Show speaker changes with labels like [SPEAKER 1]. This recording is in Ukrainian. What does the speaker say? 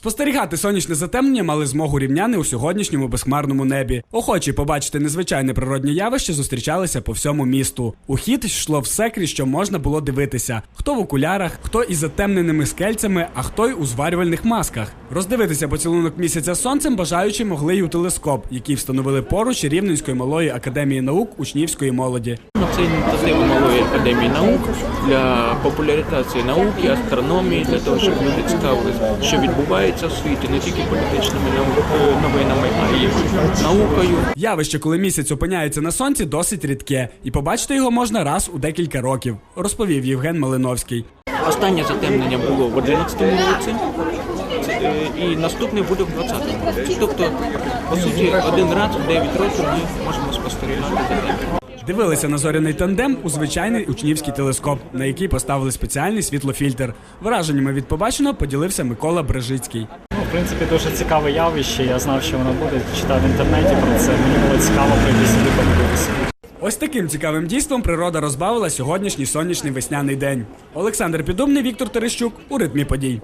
[SPEAKER 1] Спостерігати сонячне затемнення мали змогу рівняни у сьогоднішньому безхмарному небі. Охочі побачити незвичайне природнє явище зустрічалися по всьому місту. У хід йшло все, крізь що можна було дивитися: хто в окулярах, хто із затемненими скельцями, а хто й у зварювальних масках. Роздивитися поцілунок місяця сонцем бажаючі могли й у телескоп, який встановили поруч Рівненської малої академії наук учнівської молоді.
[SPEAKER 2] Це ініціатива Малої академії наук для популяризації науки, астрономії, для того, щоб люди цікавились, що відбувається в світі, не тільки політичними е, новинами, а й наукою.
[SPEAKER 1] Явище, коли місяць опиняється на сонці, досить рідке, і побачити його можна раз у декілька років, розповів Євген Малиновський.
[SPEAKER 2] Останнє затемнення було в 11 році, е, і наступне буде в 20-му році. Тобто, по суті, один раз в 9 років ми можемо спостерігати затемнення.
[SPEAKER 1] Дивилися на зоряний тандем у звичайний учнівський телескоп, на який поставили спеціальний світлофільтр. Враженнями від побаченого поділився Микола Брежицький.
[SPEAKER 3] Ну, в принципі, дуже цікаве явище. Я знав, що воно буде, читав в інтернеті про це. Мені було цікаво прийти сюди подивитися.
[SPEAKER 1] Ось таким цікавим дійством природа розбавила сьогоднішній сонячний весняний день. Олександр Підумний, Віктор Терещук у ритмі подій.